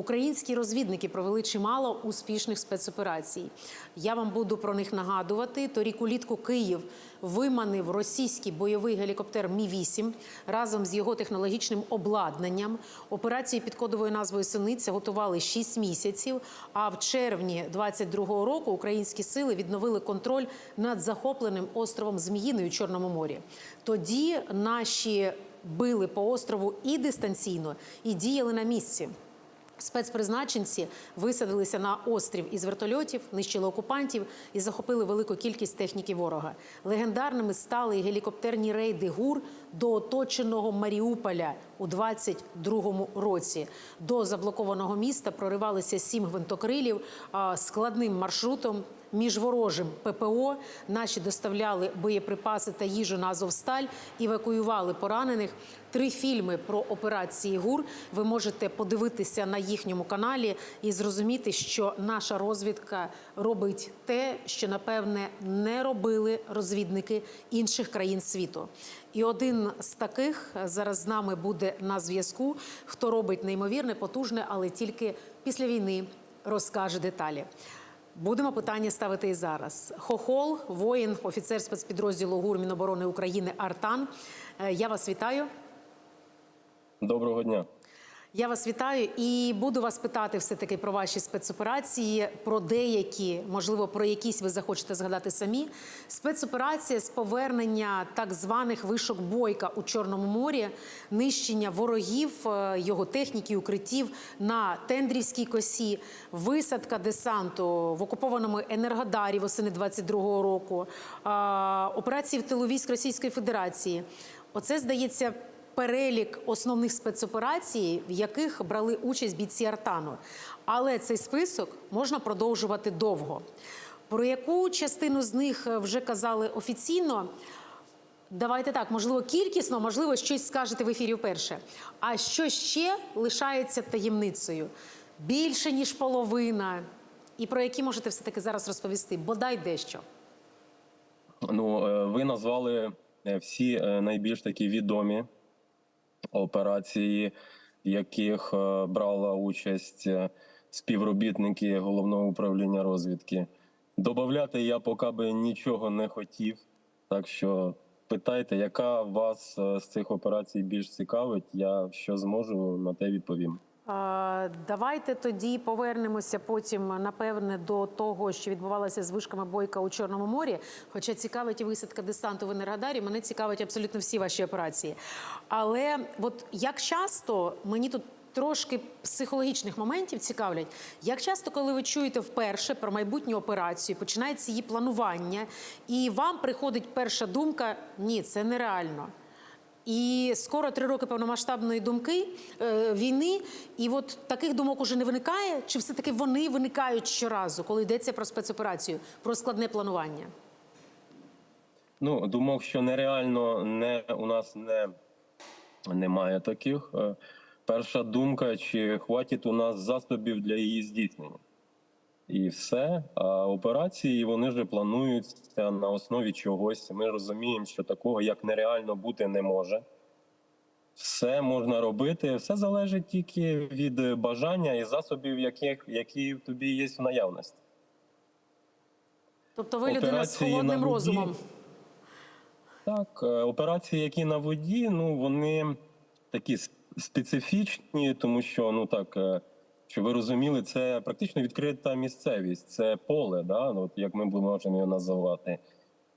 Українські розвідники провели чимало успішних спецоперацій. Я вам буду про них нагадувати. Торік улітку Київ виманив російський бойовий гелікоптер Мі 8 разом з його технологічним обладнанням. Операції під кодовою назвою Синиця готували 6 місяців. А в червні 22-го року українські сили відновили контроль над захопленим островом Зміїною у Чорному морі. Тоді наші били по острову і дистанційно, і діяли на місці. Спецпризначенці висадилися на острів із вертольотів, нищили окупантів і захопили велику кількість техніки ворога. Легендарними стали гелікоптерні рейди ГУР до оточеного Маріуполя у 22-му році. До заблокованого міста проривалися сім гвинтокрилів складним маршрутом. Між ворожим ППО наші доставляли боєприпаси та їжу на Азовсталь, евакуювали поранених. Три фільми про операції ГУР ви можете подивитися на їхньому каналі і зрозуміти, що наша розвідка робить те, що напевне не робили розвідники інших країн світу. І один з таких зараз з нами буде на зв'язку, хто робить неймовірне, потужне, але тільки після війни розкаже деталі. Будемо питання ставити і зараз. Хохол, воїн, офіцер спецпідрозділу ГУР Міноборони України Артан. Е, Я вас вітаю. Доброго дня. Я вас вітаю і буду вас питати все таки про ваші спецоперації, про деякі, можливо, про якісь ви захочете згадати самі. Спецоперація з повернення так званих вишок бойка у Чорному морі, нищення ворогів, е, його техніки, укриттів на Тендрівській косі, висадка десанту в окупованому Енергодарі восени 22-го року, операції в тилу військ Російської Федерації. Оце здається перелік основних спецоперацій, в яких брали участь бійці Артану. Але цей список можна продовжувати довго. Про яку частину з них е, вже казали офіційно? Давайте так, можливо, кількісно, можливо, щось скажете в ефірі вперше. А що ще лишається таємницею? Більше ніж половина. І про які можете все таки зараз розповісти? Бодай дещо. Ну, е, ви назвали е, всі найбільш такі відомі операції, в яких е, брала участь е, співробітники головного управління розвідки. Добавляти я поки би нічого не хотів. Так що питайте, яка вас е, з цих операцій більш цікавить? Я що зможу на те відповім. Давайте тоді повернемося потім, напевне, до того, що відбувалося з вишками бойка у Чорному морі. Хоча цікавить висадка десанту в Енергодарі, мене цікавить абсолютно всі ваші операції. Але от як часто мені тут. Трошки психологічних моментів цікавлять, як часто, коли ви чуєте вперше про майбутню операцію, починається її планування, і вам приходить перша думка: ні, це нереально. І скоро три роки повномасштабної думки е, війни, і от таких думок уже не виникає. Чи все таки вони виникають щоразу, коли йдеться про спецоперацію, про складне планування? Ну, думав, що нереально не у нас не немає таких. Е, Перша думка, чи хватить у нас засобів для її здійснення. І все. А операції вони вже плануються на основі чогось. Ми розуміємо, що такого як нереально бути не може. Все можна робити, все залежить тільки від бажання і засобів, яких, які в тобі є в наявності. Тобто ви людина з холодним воді. розумом. Так, е, операції, які на воді, ну вони такі специфічні, тому що ну так, е, щоб ви розуміли, це практично відкрита місцевість, це поле, да, ну, от як ми можемо його називати.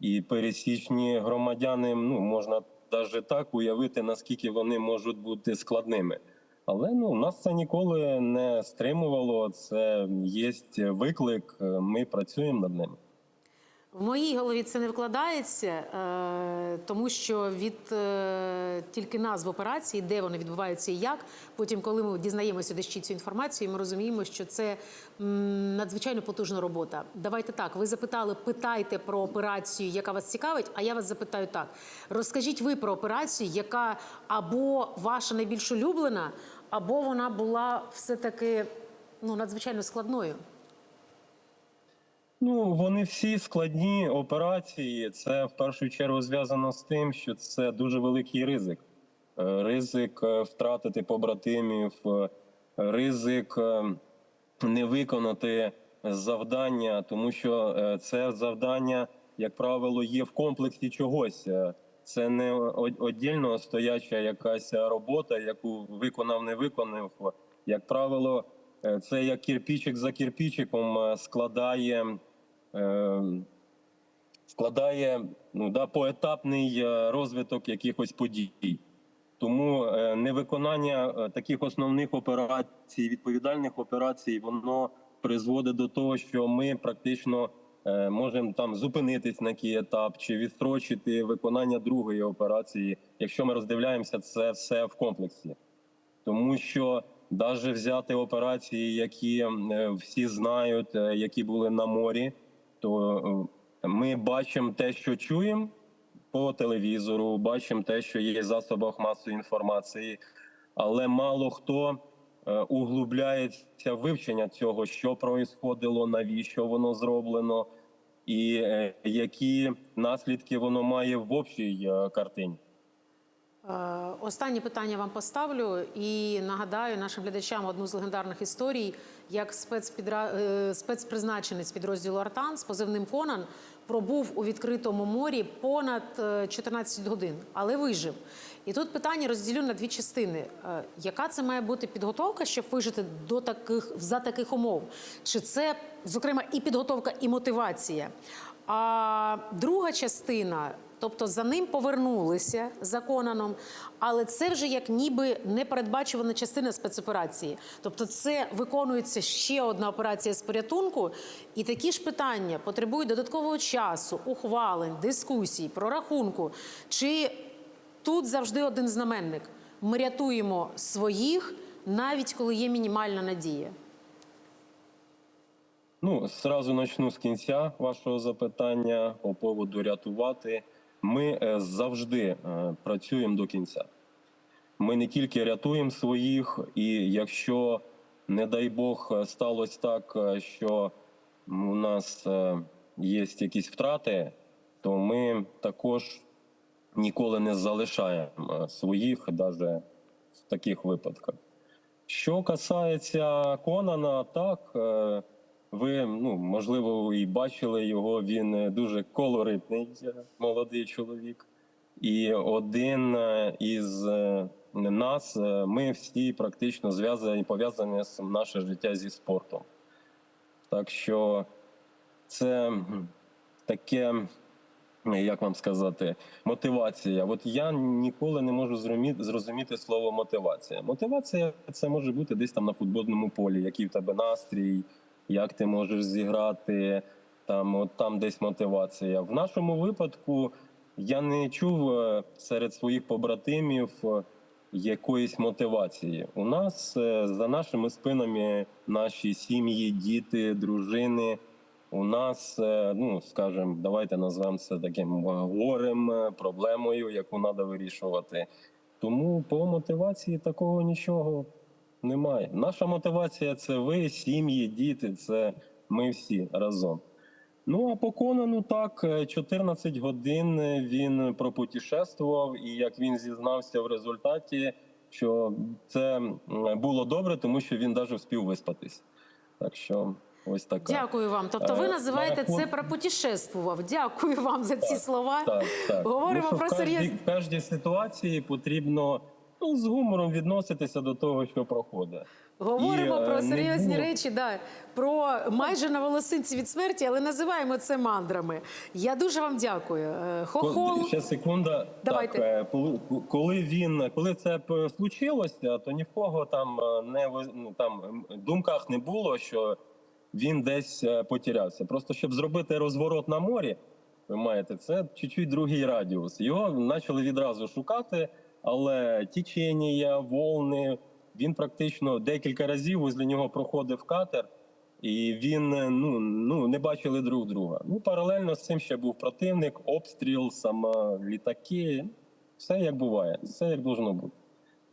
І пересічні громадяни, ну можна навіть так уявити, наскільки вони можуть бути складними. Але ну нас це ніколи не стримувало. Це є виклик. Ми працюємо над ним. В моїй голові це не вкладається, е, тому що від е, тільки назв операції, де вони відбуваються і як. Потім, коли ми дізнаємося дещі цю інформацію, ми розуміємо, що це надзвичайно потужна робота. Давайте так. Ви запитали, питайте про операцію, яка вас цікавить. А я вас запитаю так: розкажіть ви про операцію, яка або ваша найбільш улюблена, або вона була все таки ну надзвичайно складною. Ну, вони всі складні операції. Це в першу чергу зв'язано з тим, що це дуже великий ризик. Е, Ризик е, втратити побратимів, е, ризик не виконати завдання, тому що це завдання, як правило, є в комплексі чогось. Це не одільно стояча якась робота, яку виконав, не виконав. Як правило, це як кирпичик за кирпичиком е, складає, е, складає ну, да, поетапний е, розвиток якихось подій. Тому е, невиконання е, таких основних операцій, відповідальних операцій, воно призводить до того, що ми практично можемо там зупинитись на який етап чи відстрочити виконання другої операції, якщо ми роздивляємося це все в комплексі. Тому що навіть взяти операції, які всі знають, які були на морі, то е, ми бачимо те, що чуємо по телевізору, бачимо те, що є в засобах масової інформації, але мало хто е, углубляється вивчення цього, що происходило, навіщо воно зроблено, і е, які наслідки воно має в общій картині. Е, Останнє питання вам поставлю і нагадаю нашим глядачам одну з легендарних історій, як спецпідра... е, спецпризначенець підрозділу Артан з позивним Конан пробув у відкритому морі понад е, 14 годин, але вижив. І тут питання розділю на дві частини: Е, яка це має бути підготовка, щоб вижити до таких за таких умов? Чи це зокрема і підготовка, і мотивація? А друга частина, тобто за ним повернулися за Конаном, але це вже як ніби непередбачувана частина спецоперації. Тобто, це виконується ще одна операція з порятунку, і такі ж питання потребують додаткового часу, ухвалень, дискусій, прорахунку. Чи тут завжди один знаменник: ми рятуємо своїх, навіть коли є мінімальна надія. Ну, зразу почну з кінця вашого запитання по поводу рятувати. Ми е, завжди е, працюємо до кінця. Ми не тільки рятуємо своїх, і якщо, не дай Бог, е, сталося так, що у нас є якісь втрати, то ми також ніколи не залишаємо своїх, навіть в таких випадках. Що касається Конана, так ви ну можливо і бачили його. Він е, дуже колоритний е, молодий чоловік, і один е, із нас, ми всі практично зв'язані пов'язані з наше життя зі спортом. Так що це таке як вам сказати, мотивація. От я ніколи не можу зрозуміти слово мотивація. Мотивація це може бути десь там на футбольному полі, який в тебе настрій, як ти можеш зіграти, там, от там десь мотивація. В нашому випадку я не чув е, серед своїх побратимів е, якоїсь мотивації. У нас е, за нашими спинами наші сім'ї, діти, дружини. У нас, ну скажімо, давайте назвемо це таким горем, проблемою, яку треба вирішувати. Тому по мотивації такого нічого немає. Наша мотивація це ви, сім'ї, діти, це ми всі разом. Ну а по Конану так, е, 14 годин він пропутешествував, і як він зізнався в результаті, що це було добре, тому що він навіть встиг виспатись. Так що ось така. Дякую вам. Тобто, ви Е, називаєте на рахун- це пропутешествував. Дякую вам за ці слова. Так, так. Говоримо ну, що про серйозні- в кожній ситуації потрібно ну, з гумором відноситися до того, що проходить. Говоримо І, е, про серйозні було- речі, да, про майже на волосинці від смерті, але називаємо це мандрами. Я дуже вам дякую. Е, Хохол. Ще секунда. Давайте. Так, е, коли- він, коли це случилося, то ні в кого там не ну, там думках не було, що він десь потерявся. Просто щоб зробити розворот на морі, ви маєте це чуть-чуть другий радіус. Його почали відразу шукати, але тічення, волни. Він практично декілька разів возле нього проходив катер, і він ну, ну не бачили друг друга. Ну паралельно з цим ще був противник, обстріл, сама літаки. Все як буває, все як должно бути.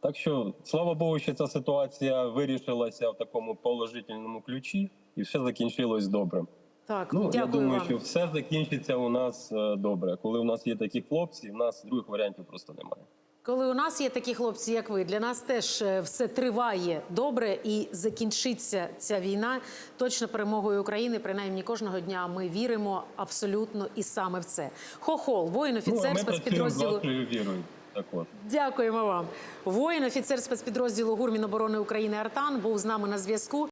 Так що, слава Богу, що ця ситуація вирішилася в такому положительному ключі, і все закінчилось добре. Так, Ну дякую я думаю, вам. що все закінчиться у нас е, добре. Коли у нас є такі хлопці, у нас других варіантів просто немає. Коли у нас є такі хлопці, як ви, для нас теж е, все триває добре і закінчиться ця війна точно перемогою України. Принаймні кожного дня ми віримо абсолютно і саме в це. Хохол, воїн, Ну, офіцер з спецпідрозділу. вірою. Також. Дякуємо вам. Воїн, офіцер спецпідрозділу ГУР Міноборони України Артан був з нами на зв'язку.